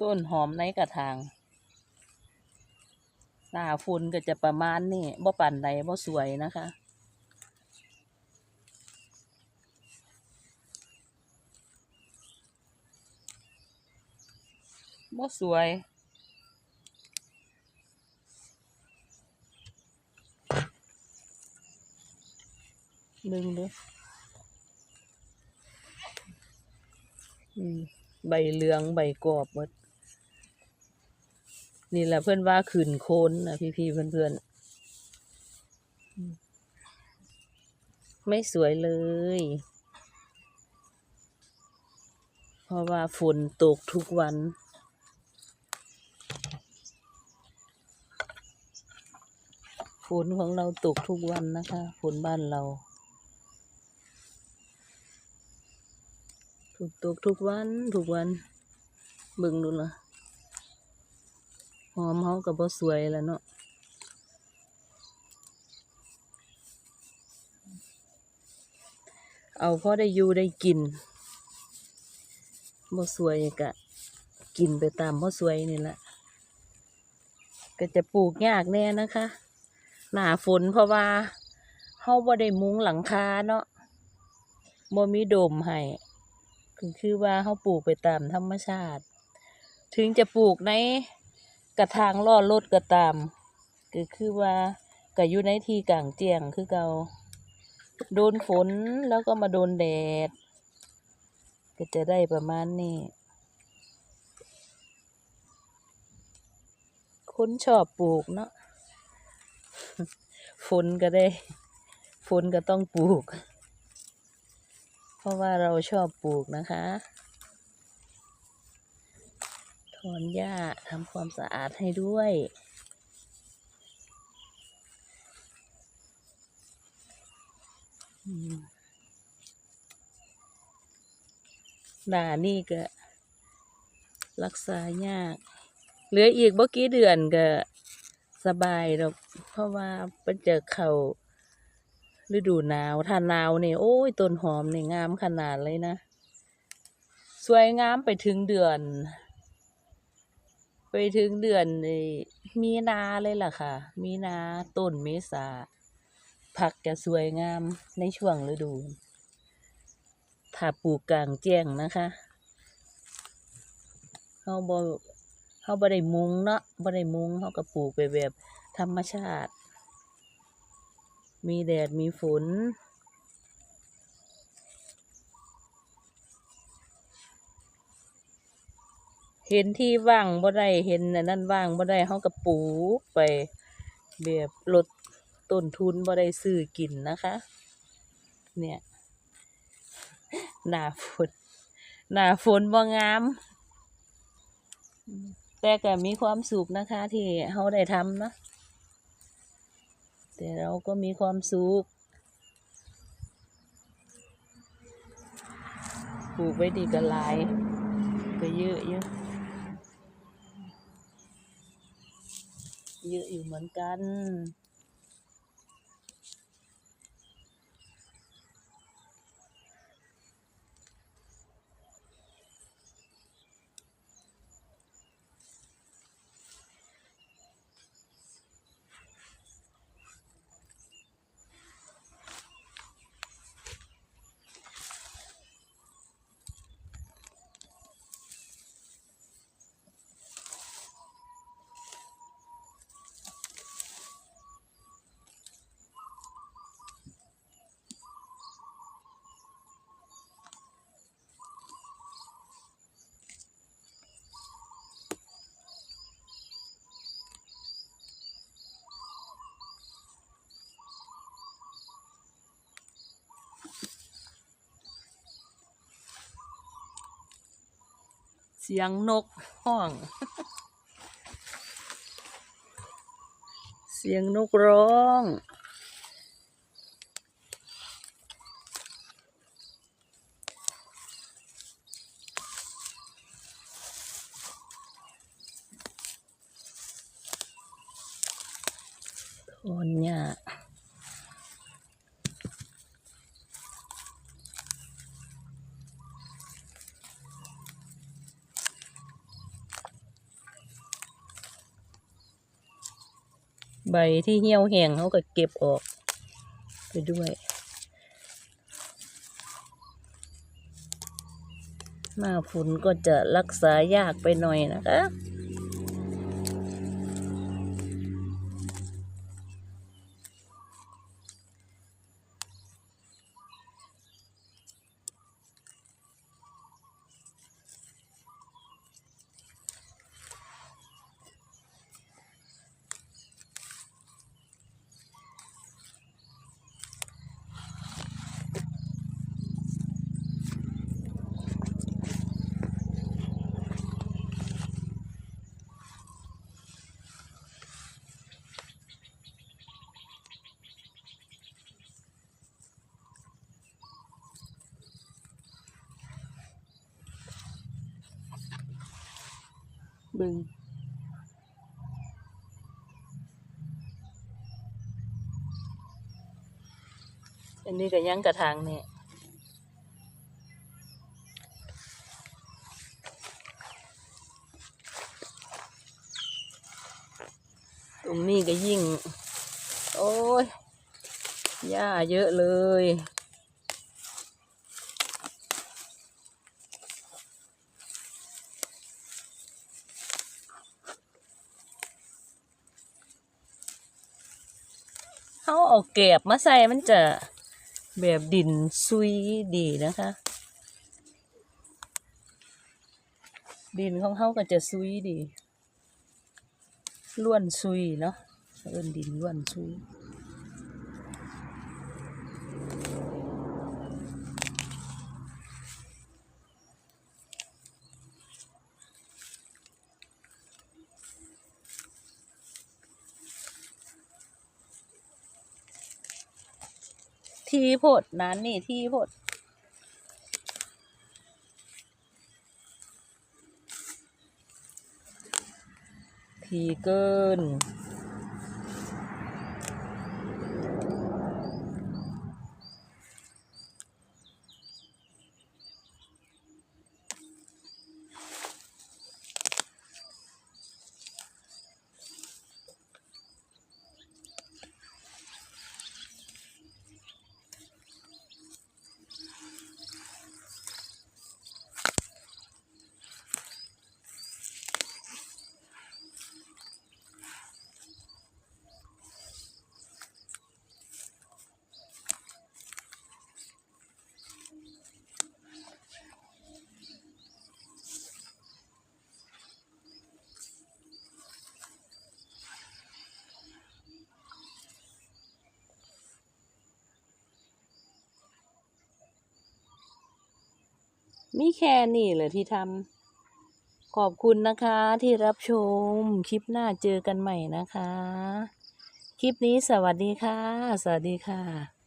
ต้นหอมในกระถางหน้าฝนก็จะประมาณนี้บ่ปานใดบ่สวยนะคะ บ่สวย ดึงดูอืมใบเหลือง ใบกรอบหมด นี่แหละเพื่อนว่าขืนโคนนะพี่ๆเพื่อนๆอืมไม่สวยเลย เพราะว่าฝนตกทุกวันฝนของเราตกทุกวันนะคะฝนบ้านเราถูกตกทุกวัน ทุกวันบิ่งดูละ อมเขากับบ่สวยแล้วเนาะเอาพอได้อยู่ได้กินบ่สวยกะ กินไปตามบ่สวยนี่แหละก็จะปลูกยากแน่นะคะ หนาฝนเพราะว่าเฮาบ่ได้มุงหลังคาเนาะบ่มีโดมให้คือคือว่าเฮาปลูกไปตามธรรมชาติ ถึงจะปลูกใน กระถางล้อรถก็ตามก็คือว่าก็อยู่ในที่กลางแจ้งคือเกาโดนฝนแล้วก็มาโดนแดด ก็จะได้ประมาณนี้ คนชอบปลูกเนาะฝนก็ได้ฝนก็ต้องปลูก เพราะว่าเราชอบปลูกนะคะ อนหญ้าทำความสะอาดให้ด้วยอืมหน้านี่ก็ รักษายาก เหลืออีกบ่กี่เดือนก็สบายดอกเพราะว่าเป็นเจอเขาฤดูหนาวถ้าหนาวเนี่ยโอ้ยต้นหอมเนี่ยงามขนาดเลยนะ สวยงามไปถึงเดือน ไปถึงเดือนมีนาเลยล่ะค่ะ มีนาต้นเมษา ผักจะสวยงามในช่วงฤดู ถ้าปลูกกลางแจ้งนะคะเฮาบ่เฮาบ่ได้มุงเนาะบ่ได้มุงเฮาก็ปลูกไปแบบธรรมชาติ มีแดดมีฝน เห็นที่ว่างบ่ได้เห็นนั่นว่างบ่ได้เฮาก็ปลูกไปแบบลดต้นทุนบ่ได้ซื้อกินนะคะ เนี่ยหน้าฝนหน้าฝนบ่งาม แต่ก็มีความสุขนะคะ ที่เฮาได้ทำนะแต่เราก็มีความสุขปลูกไว้ดีก็หลายก็เยอะเยอะ เยอะอยู่เหมือนกัน สียงนกห้อง เสียงนกร้องโทนหญ้า ใบที่เหี่ยวแห้งเขาก็เก็บออกไปด้วย หน้าฝนก็จะรักษายากไปหน่อยนะคะ บึงอันนี้ก็ยังกระถางเนี่ยตรงนี้ก็ยิ่ง โอ้ยหญ้าเยอะเลย เขาเอาเกบมาใส่มันจะแบบดินซุยดีนะคะ ดินของเขาก็จะซุยดีล้วนซุยเนาะเอินดินล้วนซุย ทีโพดนั้นนี่ทีโพดทีเกิน มีแค่นี้เลยที่ทำขอบคุณนะคะที่รับชม คลิปหน้าเจอกันใหม่นะคะ คลิปนี้สวัสดีค่ะ สวัสดีค่ะ